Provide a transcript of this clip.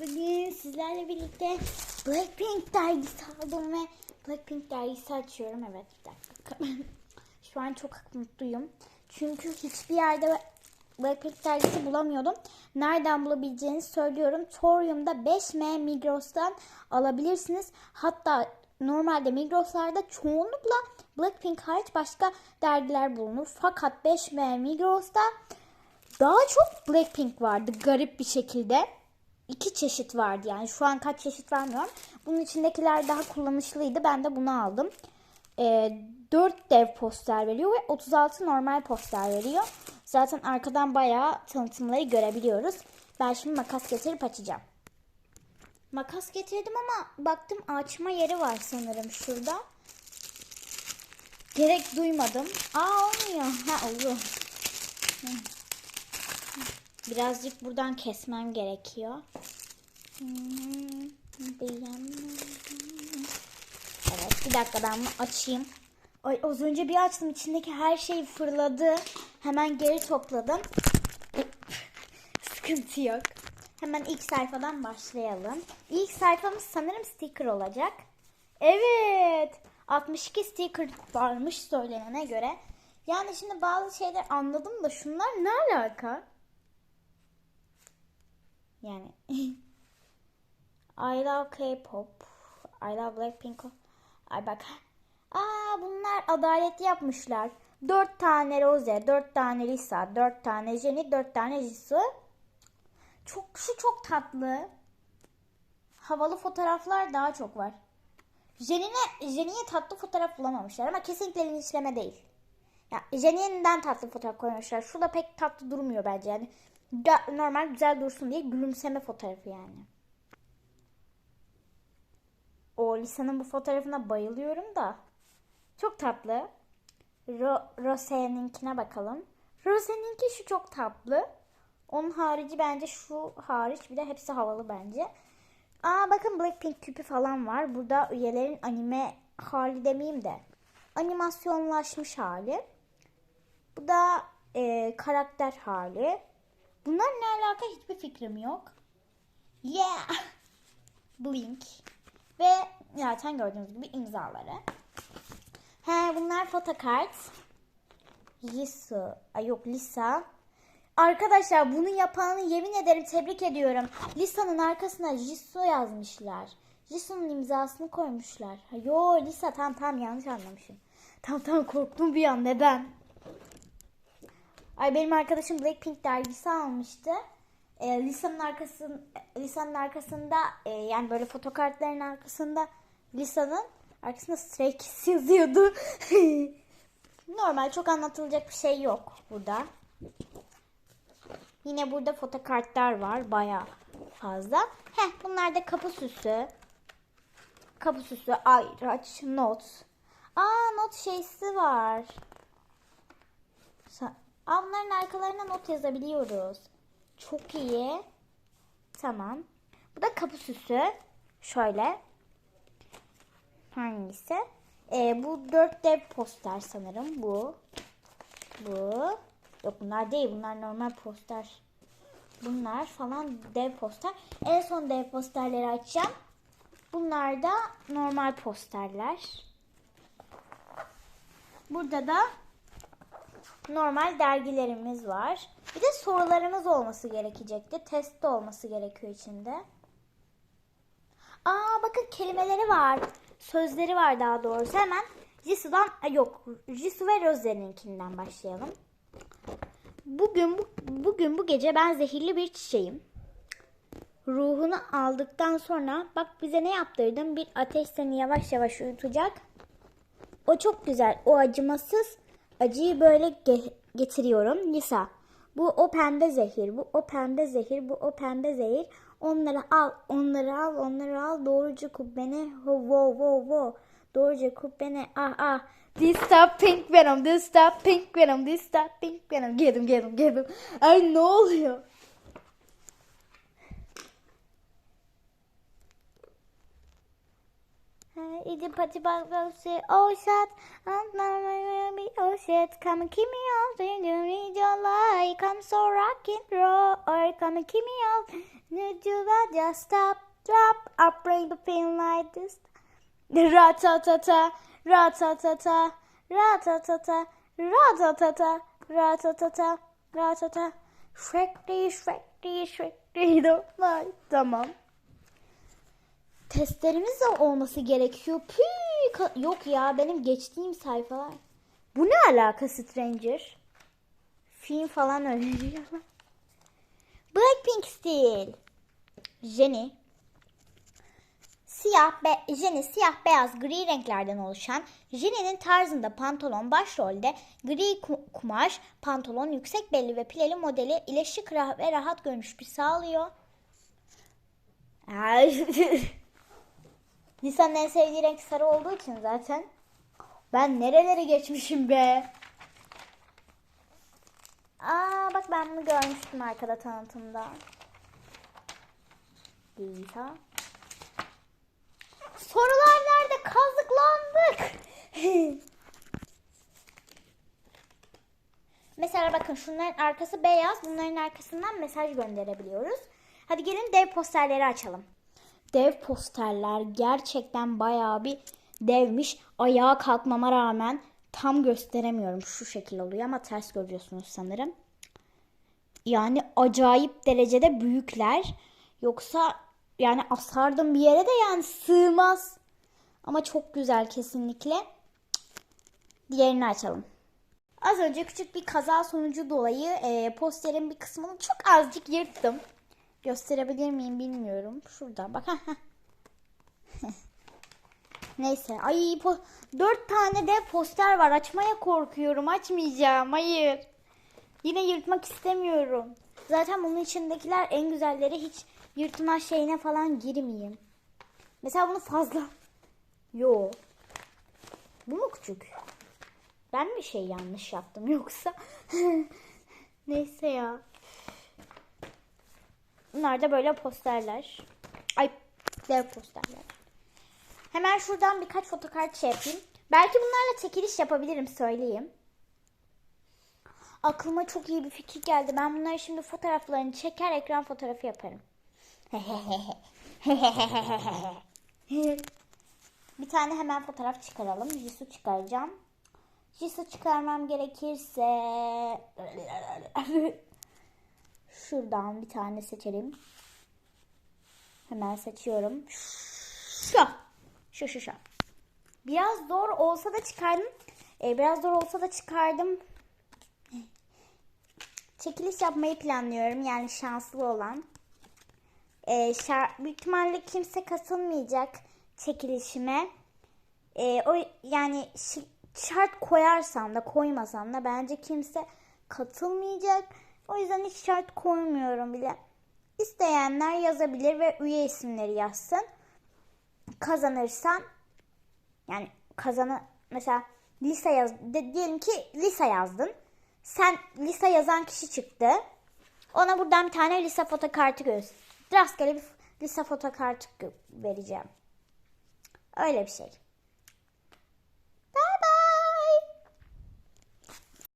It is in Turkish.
Bugün sizlerle birlikte Blackpink dergisi aldım ve Blackpink dergisi açıyorum. Evet bir dakika. Şu an çok mutluyum. Çünkü hiçbir yerde Blackpink dergisi bulamıyordum. Nereden bulabileceğinizi söylüyorum. Torium'da 5M Migros'tan alabilirsiniz. Hatta normalde Migros'larda çoğunlukla Blackpink hariç başka dergiler bulunur. Fakat 5M Migros'ta daha çok Blackpink vardı garip bir şekilde. İki çeşit vardı yani şu an kaç çeşit var bilmiyorum. Bunun içindekiler daha kullanışlıydı. Ben de bunu aldım. Ee, 4 dev poster veriyor ve 36 normal poster veriyor. Zaten arkadan bayağı tanıtımları görebiliyoruz. Ben şimdi makas getirip açacağım. Makas getirdim ama baktım açma yeri var sanırım şurada. Gerek duymadım. Aa olmuyor. Ha oldu. Birazcık buradan kesmem gerekiyor. Evet bir dakika ben bunu açayım. Ay az önce bir açtım içindeki her şey fırladı. Hemen geri topladım. Sıkıntı yok. Hemen ilk sayfadan başlayalım. İlk sayfamız sanırım sticker olacak. Evet. 62 sticker varmış söylenene göre. Yani şimdi bazı şeyler anladım da şunlar ne alaka? Yani I love K-pop. I love Blackpink. Ay bak. Aa bunlar adaletli yapmışlar. Dört tane Rose, dört tane Lisa, dört tane Jennie, dört tane Jisoo. Çok şu çok tatlı. Havalı fotoğraflar daha çok var. Jennie'ne Jennie'ye tatlı fotoğraf bulamamışlar ama kesinlikle linçleme değil. Ya Jennie'den tatlı fotoğraf koymuşlar. Şu da pek tatlı durmuyor bence yani. Normal güzel dursun diye gülümseme fotoğrafı yani. O Lisa'nın bu fotoğrafına bayılıyorum da. Çok tatlı. Ro Rose'ninkine bakalım. Rose'ninki şu çok tatlı. Onun harici bence şu hariç bir de hepsi havalı bence. Aa bakın Blackpink küpü falan var. Burada üyelerin anime hali demeyeyim de animasyonlaşmış hali. Bu da e, karakter hali. Bunlar ne alaka hiçbir fikrim yok. Yeah. Blink. Ve zaten gördüğünüz gibi imzaları. He bunlar photokart. Jisoo. Ay yok Lisa. Arkadaşlar bunu yapanı yemin ederim tebrik ediyorum. Lisa'nın arkasına Jisoo yazmışlar. Jisoo'nun imzasını koymuşlar. Yo Lisa tam tam yanlış anlamışım. Tam tam korktum bir an neden? Ay benim arkadaşım Blackpink dergisi almıştı. E, Lisa'nın arkasın Lisa'nın arkasında e, yani böyle fotokartların arkasında Lisa'nın arkasında Stray Kids yazıyordu. Normal çok anlatılacak bir şey yok burada. Yine burada fotokartlar var baya fazla. Heh bunlar da kapı süsü. Kapı süsü, ayraç, not. Aa not şeysi var. Aa, arkalarına not yazabiliyoruz. Çok iyi. Tamam. Bu da kapı süsü. Şöyle. Hangisi? Ee, bu dört dev poster sanırım. Bu. Bu. Yok bunlar değil. Bunlar normal poster. Bunlar falan dev poster. En son dev posterleri açacağım. Bunlar da normal posterler. Burada da normal dergilerimiz var. Bir de sorularımız olması gerekecekti. Test de olması gerekiyor içinde. Aa bakın kelimeleri var. Sözleri var daha doğrusu. Hemen Jisoo'dan Ay, yok Jisoo ve Rose'ninkinden başlayalım. Bugün bu, bugün bu gece ben zehirli bir çiçeğim. Ruhunu aldıktan sonra bak bize ne yaptırdım? Bir ateş seni yavaş yavaş uyutacak. O çok güzel. O acımasız acıyı böyle ge- getiriyorum. Lisa. Bu o pembe zehir. Bu o pembe zehir. Bu o pembe zehir. Onları al. Onları al. Onları al. Doğruca kubbene. Ho wo wo wo. Doğruca kubbene. Ah ah. This stop pink venom. This stop pink venom. This stop pink venom. Geldim geldim geldim. Ay ne oluyor? Hey It's a party bug, say, oh shit, I'm not be oh shit, come keep me out, then you need your light, come so rock and roll, or come keep me out, need you but just stop, drop, I'll bring the feeling like this. Ra-ta-ta-ta, ra-ta-ta-ta, ra-ta-ta-ta, ra-ta-ta-ta, ra-ta-ta-ta, ra-ta-ta. Shrek değil, Shrek değil, Shrek değil. Tamam. Testlerimiz de olması gerekiyor. Ka- yok ya benim geçtiğim sayfalar. Bu ne alaka Stranger? Film falan öneriyorlar. Blackpink stil. Jenny. Siyah be Jenny siyah beyaz gri renklerden oluşan Jenny'nin tarzında pantolon başrolde gri ku- kumaş pantolon yüksek belli ve pileli modeli ile şık ve rahat görünüş bir sağlıyor. Nisan'ın en sevdiği renk sarı olduğu için zaten. Ben nerelere geçmişim be. Aa bak ben bunu görmüştüm arkada tanıtımda. Lisa. Sorular nerede? Kazıklandık. Mesela bakın şunların arkası beyaz. Bunların arkasından mesaj gönderebiliyoruz. Hadi gelin dev posterleri açalım. Dev posterler gerçekten bayağı bir devmiş. Ayağa kalkmama rağmen tam gösteremiyorum. Şu şekil oluyor ama ters görüyorsunuz sanırım. Yani acayip derecede büyükler. Yoksa yani asardım bir yere de yani sığmaz. Ama çok güzel kesinlikle. Diğerini açalım. Az önce küçük bir kaza sonucu dolayı e, posterin bir kısmını çok azıcık yırttım. Gösterebilir miyim bilmiyorum. Şurada bak. Neyse. Ay po- dört tane de poster var. Açmaya korkuyorum. Açmayacağım. Hayır. Yine yırtmak istemiyorum. Zaten bunun içindekiler en güzelleri hiç yırtma şeyine falan girmeyeyim. Mesela bunu fazla. Yo. Bu mu küçük? Ben mi şey yanlış yaptım yoksa? Neyse ya. Bunlar da böyle posterler. Ay dev posterler. Hemen şuradan birkaç fotokart şey yapayım. Belki bunlarla çekiliş yapabilirim söyleyeyim. Aklıma çok iyi bir fikir geldi. Ben bunları şimdi fotoğraflarını çeker ekran fotoğrafı yaparım. bir tane hemen fotoğraf çıkaralım. Jisoo çıkaracağım. Jisoo çıkarmam gerekirse şuradan bir tane seçelim. Hemen seçiyorum. Şu. Şu şu şu. Biraz zor olsa da çıkardım. Ee, biraz zor olsa da çıkardım. Çekiliş yapmayı planlıyorum. Yani şanslı olan. Ee, şar- büyük ihtimalle kimse katılmayacak çekilişime. Ee, o yani şart koyarsam da koymasam da bence kimse katılmayacak. O yüzden hiç şart koymuyorum bile. İsteyenler yazabilir ve üye isimleri yazsın. Kazanırsan yani kazanı mesela lise yaz de, diyelim ki lise yazdın. Sen lise yazan kişi çıktı. Ona buradan bir tane lise fotokartı göz. Rastgele bir lise fotokartı vereceğim. Öyle bir şey.